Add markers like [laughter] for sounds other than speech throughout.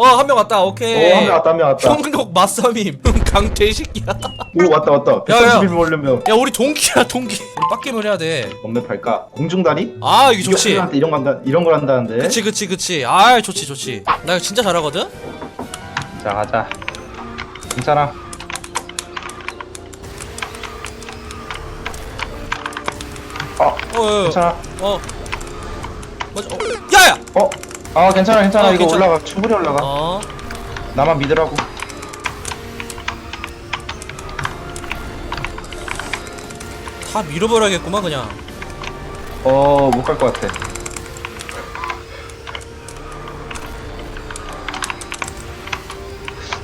어 한 명 왔다 오케이 어, 한 명 왔다, 한 명 왔다. 평력 맞싸임 강태 새끼야 오, 왔다, 왔다. 야, 야. 131 올려면 야 우리 동기야 동기 빡겜을 해야 돼아 없는 팔까? 공중다리? 이게 좋지 이거 이런 거 한다, 이런 걸 한다는데. 그치 그치 그치 아 좋지 좋지 나 이거 진짜 잘하거든 자, 가자. 괜찮아. 어, 어, 어, 괜찮아. 어. 맞아. 어. 야야. 어, 아, 괜찮아, 괜찮아. 어, 이거 괜찮아. 올라가. 충분히 올라가. 어. 나만 믿으라고. 다 밀어버려야겠구만 그냥. 어, 못 갈 것 같아.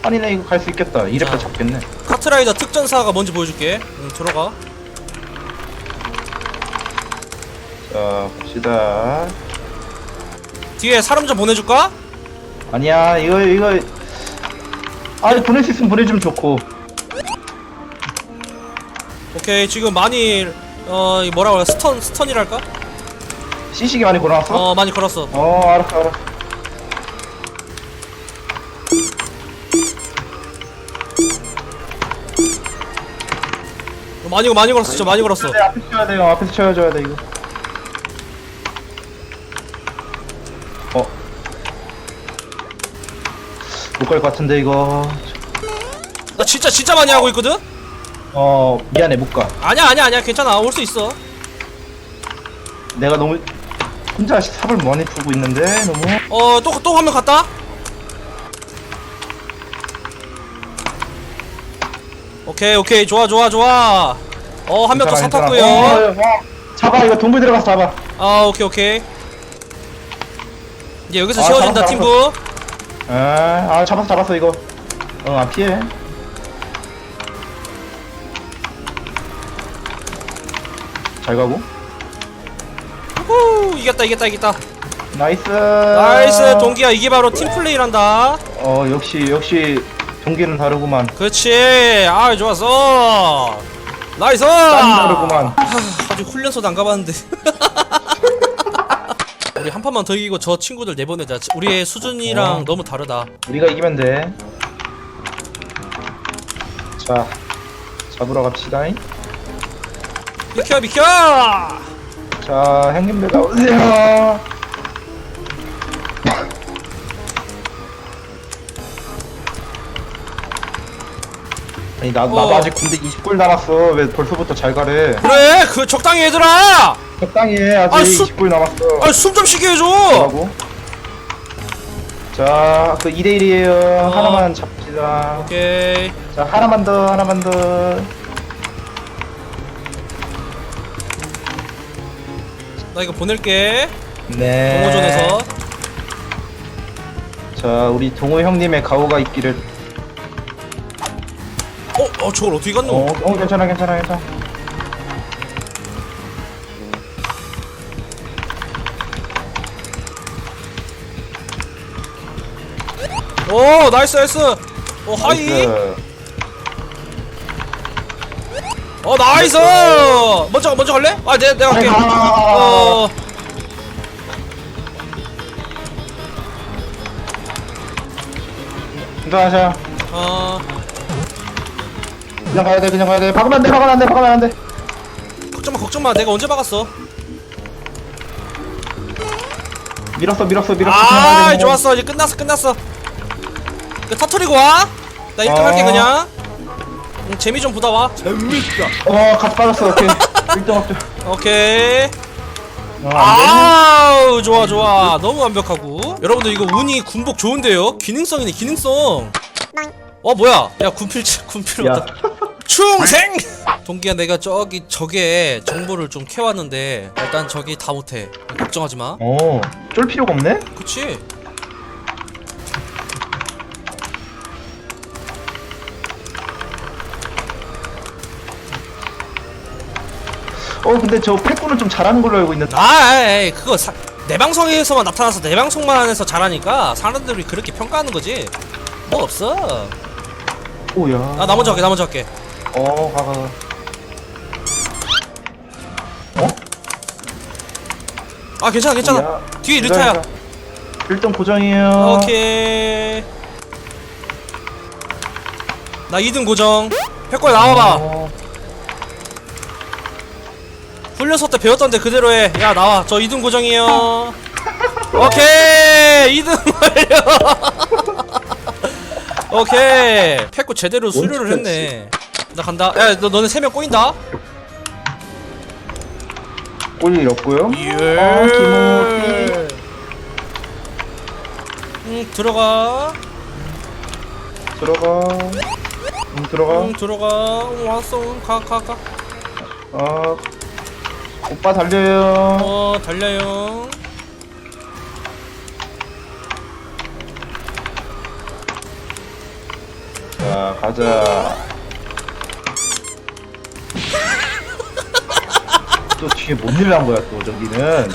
아니네, 이거 갈 수 있겠다. 자. 이랩도 잡겠네. 카트라이더 특전사가 뭔지 보여줄게. 응, 들어가. 자, 봅시다. 뒤에 사람 좀 보내줄까? 아니야, 이거, 이거. 아, 보낼 수 있으면 보내주면 좋고. 오케이 지금 많이 어이 뭐라 그래 스턴 스턴이랄까? 시식이 많이 걸어놨어? 어 많이 걸었어. 어, 알았어, 알았어. 어, 많이 많이 걸었어. 진짜 많이 걸었어. 네, 앞에서 쳐야 돼요. 앞에서 쳐줘야 돼, 이거. 못 갈 것 같은데, 이거. 나 진짜 진짜 많이 하고 있거든. 어, 미안해, 못 가. 아니야 아니야 아니야 괜찮아 올 수 있어. 내가 너무 혼자 삽을 많이 풀고 있는데, 너무. 어 또 또한명 갔다. 오케이 오케이 좋아 좋아 좋아. 어 한명더 괜찮아, 괜찮아. 사탔고요. 어, 어, 어. 잡아, 이거 동굴 들어가서 잡아. 아 오케이 오케이 이제 여기서 아, 잡았어, 팀부 아, 아, 잡았어, 잡았어, 이거. 어, 안 피해. 잘 가고. 후 이겼다 이겼다 이겼다 나이스. 나이스 동기야 이게 바로 팀플레이란다 어, 역시, 역시, 동기는 다르구만. 그렇지 아 좋았어 나이스 땀이 다르구만. 하, 아직 훈련소도 안 가봤는데 [laughs] 우리 한 판만 더 이기고 저 친구들 내보내자 우리의 수준이랑 어. 너무 다르다 우리가 이기면 돼. 자, 잡으러 갑시다. 비켜 비켜 자, 형님들 나오세요. 아니, 나, 나도 어. 아직 군대 20골 남았어. 왜 벌써부터 잘 가래? 그래 그 적당히 얘들아 적당히 해. 아직 아, 수- 20골 남았어. 아 숨 좀 쉬게 해줘 하고. 자, 그 2대1이에요. 어. 하나만 잡읍시다. 오케이 자, 하나만 더, 하나만 더. 나 이거 보낼게 네. 동호전에서 자, 우리 동호 형님의 가오가 있기를. 어? 어 저걸 어떻게 갔노? 어, 어, 괜찮아, 괜찮아, 괜찮아. 오 나이스 나이스 오 하이 나이스. 어 나이스 먼저 먼저 갈래? 아 내, 내가 갈게 아니, 가, 가, 가, 가. 어 괜찮아, 어, 그냥 가야 돼, 그냥 가야 돼. 박으면 안 돼, 박으면 안 돼, 박으면 안 돼. 걱정 마 걱정 마 내가 언제 박았어 밀었어, 밀었어, 밀었어. 아. 좋았어 이제 끝났어 끝났어 그 터트리고 와나 1등 할게 어. 그냥 음, 재미 좀 보다 와 어, 갓 빠졌어, 오케이. [laughs] 1등 업죠. 오케이 어. 아우 좋아 좋아 너무 완벽하고 여러분들 이거 운이 군복 좋은데요 기능성이네 기능성 어 뭐야 야 군필 [laughs] 군필 야. 없다 충생! 동기야 내가 저기 저게 정보를 좀 캐왔는데 일단 저기 다 못해. 걱정하지 마. 어, 쫄 필요가 없네? 그치? 어, 근데 저 패꾸는 좀 잘하는 걸로 알고 있는데. 아 에이, 그거 사, 내 방송에서만 나타나서 내 방송만 해서 잘하니까 사람들이 그렇게 평가하는 거지. 뭐 없어. 오야. 아나 먼저 할게 나 먼저 할게 어, 가, 가, 가. 어? 아 괜찮아 괜찮아. 야. 뒤에 기다려. 1등 고정이에요. 오케이. 나 2등 고정. 패권 나와봐. 어, 훈련소 때 배웠던데 그대로 해야 나와. 저 2등 고정이에요. [laughs] 오케이. 2등 완료. [laughs] 오케이. 패권 제대로 수료를 했네 나 간다. 야 너, 너네 3명 꼬인다. 꼴일 없고요? 예. 어, 김호기 응 들어가. 들어가. 응 들어가. 응 들어가. 응 왔어. 가가가. 어 오빠 달려요. 어 달려요. 자 가자 또 뒤에 뭔 일을 한 거야 또 저기는.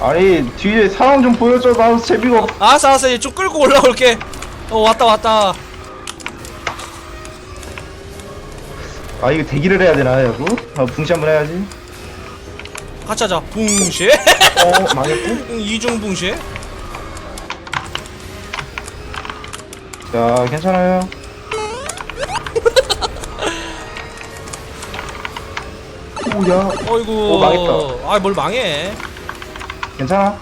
아니 뒤에 상황 좀 보여줘 나 재미가 없 알았어 알았어. 얘좀 끌고 올라올게. 어 왔다 왔다. 아 이거 대기를 해야 되나 여보? 아 붕시 한번 해야지. 같이 하자. 붕쉐 어 망했고. [laughs] 응, 이중 붕쉐 자 괜찮아요 오야 어이구. 오, 망했다. 아 뭘 망해. 괜찮아.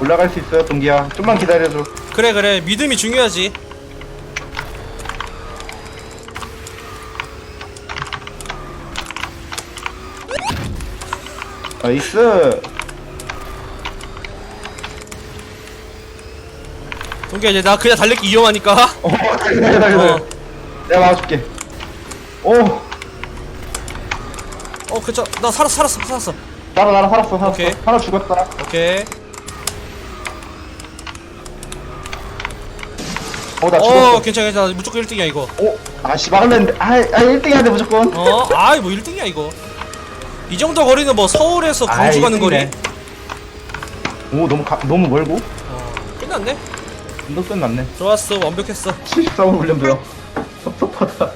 올라갈 수 있어요 동기야. 좀만 기다려줘. 그래 그래. 믿음이 중요하지. 나이스. 동기야 이제 나 그냥 달리기 위험하니까. 어 [laughs] 기다려 기다려. 어. 내가 막아줄게. 오 어 그쵸. 나 살았어 살았어 살았어. 나라 나라 살았어 살았어. 오케이. 하나 죽었다. 오케이. 어나 어 죽었어. 괜찮아 괜찮아. 무조건 1등이야 이거. 오 아 씨 막을랬는데. 아, 아 1등 해야 돼 무조건. 어? 아이 뭐 1등이야 이거. 이 정도 거리는 뭐 서울에서 광주 아이, 가는 거리. 오 너무 가, 너무 멀고? 어 끝났네? 운동 끝났네. 좋았어 완벽했어. 74분 훈련도요. 섭섭하다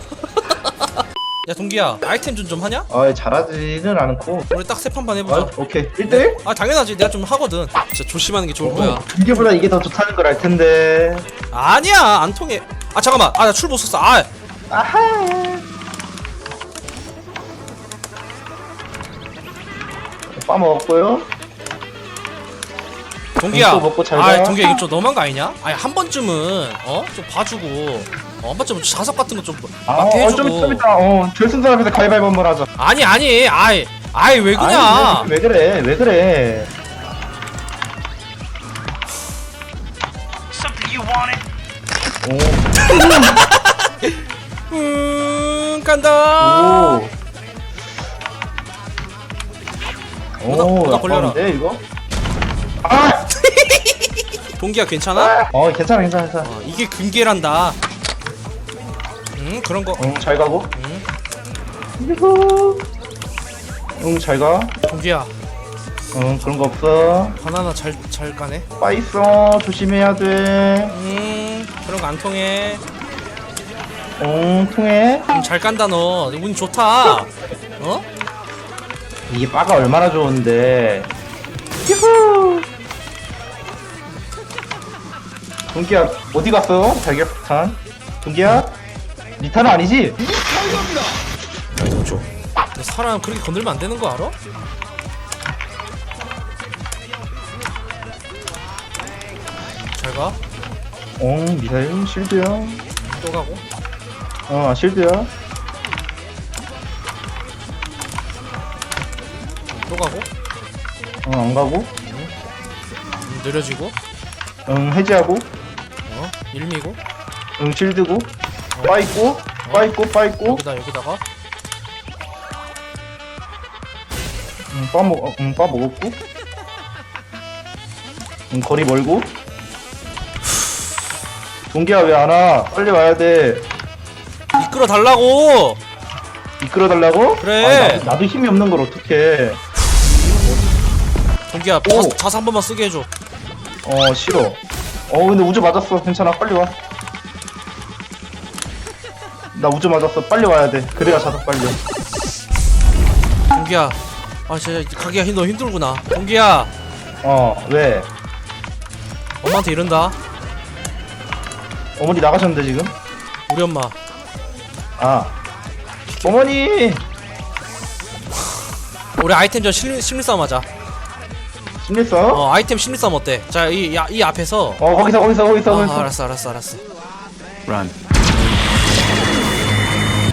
야 동기야 아이템 좀 좀 하냐? 아 잘하지는 않고. 우리 딱 세 판만 아 해보자. 오케이. 1대1? 아 당연하지. 내가 좀 하거든. 진짜 조심하는 게 좋을 거야. 이게보다 이게 더 좋다는 걸 알 텐데. 아니야 안 통해. 아 잠깐만. 아 나 출 못 썼어. 아. 아하. 오빠 먹었고요 동기야 또 먹고 잘 아 가. 동기야 이거 좀 너무한 거 아니냐? 아니 한 번쯤은 어? 좀 봐주고 어, 한 번쯤은 자석 같은 거좀 아, 맞게 어, 해주고 이따, 어, 결승전 앞에서 가위바위보 한번 하자. 아니 아니 아이 아이 왜 그냥 아니, 왜, 왜 그래, 왜 그래. 오, [laughs] 음 간다 오. 오다- 오, 오다 걸려라. 아빠인데, 이거? 아! 동기야 괜찮아? 어, 괜찮아, 괜찮아, 괜찮아. 어, 이게 금괴란다 음 그런 거 응, 잘 가고. 응. 유후. 응, 잘 가. 동기야 응, 그런 거 없어. 바나나 잘 잘 까네 빠 있어. 조심해야 돼. 음 그런 거 안 통해 응, 통해. 음, 잘 깐다 너 운이 좋다 어? 이게 빠가 얼마나 좋은데. 유후. 동기야, 어디 갔어? 달걀폭탄. 동기야? 리타는 아니지? 줘. 근데 사람 그렇게 건들면 안 되는 거 알아? 잘 가. 어, 미사일, 실드야. 또 가고. 어, 실드야. 또 가고. 어, 안 가고. 음, 느려지고. 응, 해제하고. 어? 일미고. 응, 실드고. 빠 있고. 빠 있고, 빠 있고. 여기다 여기다가. 응, 빠 먹, 어, 응, 빠 먹었고. 응, 거리 멀고. 동기야, 왜 안 와? 빨리 와야 돼. 이끌어 달라고. 이끌어 달라고? 그래. 아, 나도, 나도 힘이 없는 걸 어떡해. 동기야 오. 자, 자사 한 번만 쓰게 해줘. 어, 싫어. 어, 근데 우주 맞았어. 괜찮아. 빨리 와. 나 우주 맞았어. 빨리 와야 돼. 그래야 자석 빨려. 동기야. 아 진짜 가기가 힘- 너무 힘들구나. 동기야. 어, 왜? 엄마한테 이른다 어머니 나가셨는데 지금? 우리 엄마 아. 어머니! 우리 아이템전 심리, 심리 싸움 하자 심리써? 어 아이템 심리 싸움 어때 자이 이 앞에서 어, 거기서, 거기서, 거기서, 아, 거기서. 알았어 알았어 알았어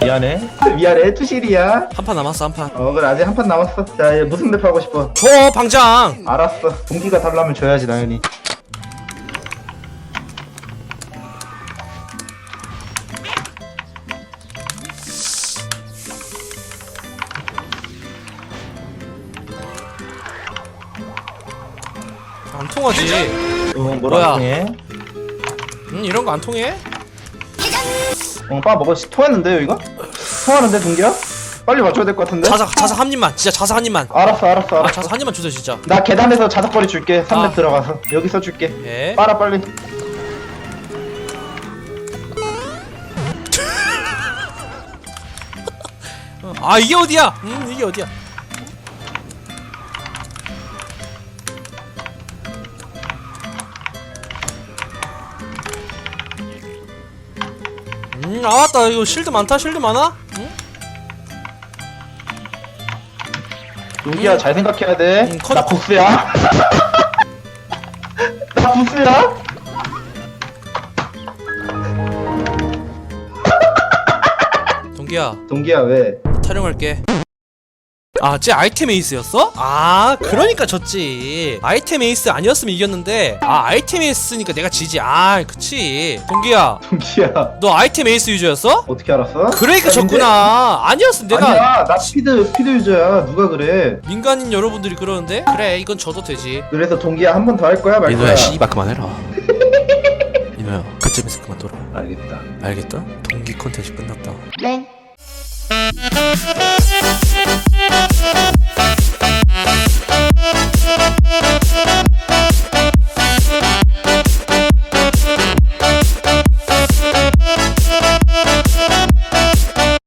미안해. 미안해, 투실이야. 한 판 남았어 한 판 어, 그래, 아직 한 판 남았어. 자, 얘 무슨 맵 하고 싶어? 줘 방장 알았어. 동기가 달라면 줘야지, 당연히. 통하지 어, 뭐야? 뭐라 통해? 응 이런 거 안 통해 어, 빠 먹어. 통했는데요, 이거? 통하는데, 동기야? 빨리 맞춰야 될 것 같은데? 자석 자석 한 입만 진짜 자석 한 입만 알았어, 알았어, 아 알았어. 자석 한 입만 주세요 진짜 나 계단에서 자석거리 줄게. 3렙 아. 들어가서. 여기서 줄게. 예 빨아, 빨리. [laughs] 아 이게 어디야 음 이게 어디야 음 아왔다 이거 실드 많다 실드 많아 응? 동기야, 음. 잘 생각해야 돼. 음, 컷. 나 부스야. [laughs] 나 부스야? 동기야 동기야, 왜? 촬영할게 아, 쟤 아이템 에이스였어? 아, 그러니까 졌지. 아이템 에이스 아니었으면 이겼는데, 아, 아이템 에이스니까 내가 지지. 아, 그치. 동기야, 동기야. 너 아이템 에이스 유저였어? 어떻게 알았어? 그러니까 졌구나. 아니었으면 내가 아니야, 나 스피드, 스피드 유저야. 누가 그래? 민간인 여러분들이 그러는데, 그래, 이건 져도 되지. 그래서 동기야, 한 번 더 할 거야, 말 거야? 민호야, 씨발 그만해라. 민호야, [laughs] 그쯤에서 그만둬라. 알겠다. 알겠다? 동기 컨텐츠 끝났다. 땡. Música